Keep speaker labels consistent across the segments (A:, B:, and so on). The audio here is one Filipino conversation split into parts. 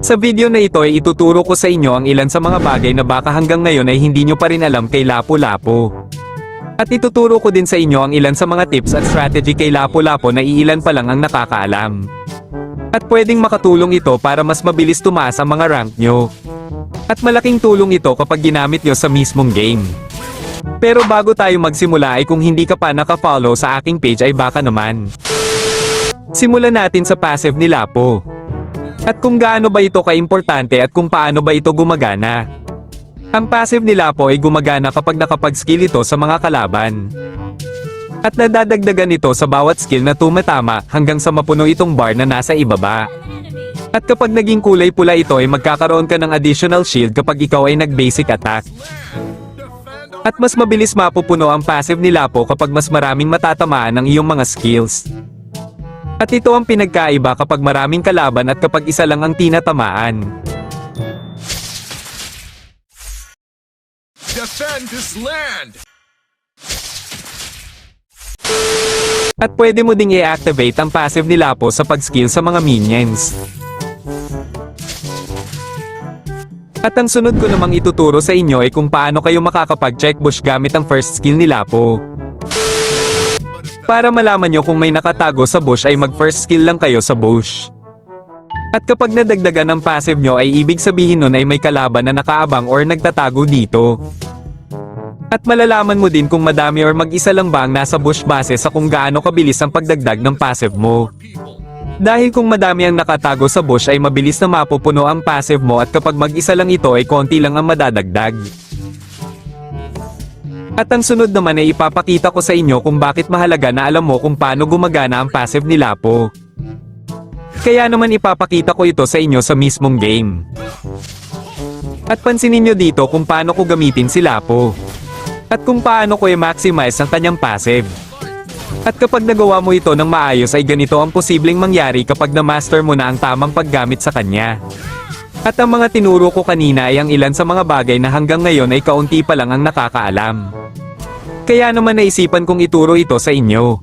A: Sa video na ito ay ituturo ko sa inyo ang ilan sa mga bagay na baka hanggang ngayon ay hindi nyo pa rin alam kay Lapu-Lapu. At ituturo ko din sa inyo ang ilan sa mga tips at strategy kay Lapu-Lapu na iilan pa lang ang nakakaalam. At pwedeng makatulong ito para mas mabilis tumaas ang mga rank nyo. At malaking tulong ito kapag ginamit nyo sa mismong game. Pero bago tayo magsimula ay kung hindi ka pa nakafollow sa aking page ay baka naman. Simulan natin sa passive ni Lapo. At kung gaano ba ito kaimportante at kung paano ba ito gumagana. Ang passive ni Lapo ay gumagana kapag nakapag-skill ito sa mga kalaban. At nadadagdagan ito sa bawat skill na tumatama hanggang sa mapuno itong bar na nasa ibaba. At kapag naging kulay pula ito ay magkakaroon ka ng additional shield kapag ikaw ay nag-basic attack. At mas mabilis mapupuno ang passive ni Lapo kapag mas maraming matatamaan ang iyong mga skills. At ito ang pinagkaiba kapag maraming kalaban at kapag isa lang ang tinatamaan.
B: Defend this land!
A: At pwede mo ding i-activate ang passive ni Lapo sa pag-skill sa mga minions. At ang sunod ko namang ituturo sa inyo ay kung paano kayo makakapag-check bush gamit ang first skill ni Lapo. Para malaman nyo kung may nakatago sa bush ay mag-first skill lang kayo sa bush. At kapag nadagdagan ang passive nyo ay ibig sabihin nun ay may kalaban na nakaabang or nagtatago dito. At malalaman mo din kung madami or mag-isa lang ba ang nasa bush base sa kung gaano kabilis ang pagdagdag ng passive mo. Dahil kung madami ang nakatago sa bush ay mabilis na mapupuno ang passive mo at kapag mag-isa lang ito ay konti lang ang madadagdag. At ang sunod naman ay ipapakita ko sa inyo kung bakit mahalaga na alam mo kung paano gumagana ang passive ni Lapo. Kaya naman ipapakita ko ito sa inyo sa mismong game. At pansinin nyo dito kung paano ko gamitin si Lapo. At kung paano ko i-maximize ang kanyang passive. At kapag nagawa mo ito ng maayos ay ganito ang posibleng mangyari kapag na-master mo na ang tamang paggamit sa kanya. At ang mga tinuro ko kanina ay ang ilan sa mga bagay na hanggang ngayon ay kaunti pa lang ang nakakaalam. Kaya naman naisipan kong ituro ito sa inyo.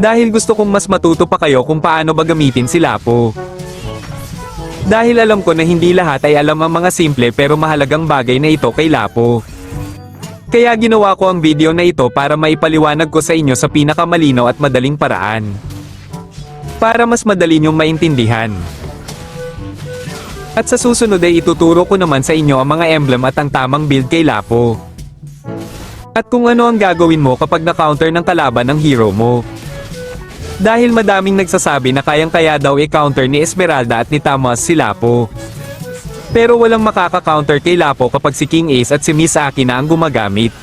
A: Dahil gusto kong mas matuto pa kayo kung paano ba gamitin si Lapo. Dahil alam ko na hindi lahat ay alam ang mga simple pero mahalagang bagay na ito kay Lapo. Kaya ginawa ko ang video na ito para maipaliwanag ko sa inyo sa pinakamalinaw at madaling paraan. Para mas madali niyong maintindihan. At sa susunod ay ituturo ko naman sa inyo ang mga emblem at ang tamang build kay Lapo. At kung ano ang gagawin mo kapag na-counter ng kalaban ng hero mo. Dahil madaming nagsasabi na kayang-kaya daw i-counter ni Esmeralda at ni Tamas si Lapo. Pero walang makaka-counter kay Lapo kapag si King Ace at si Miss Aki na ang gumagamit.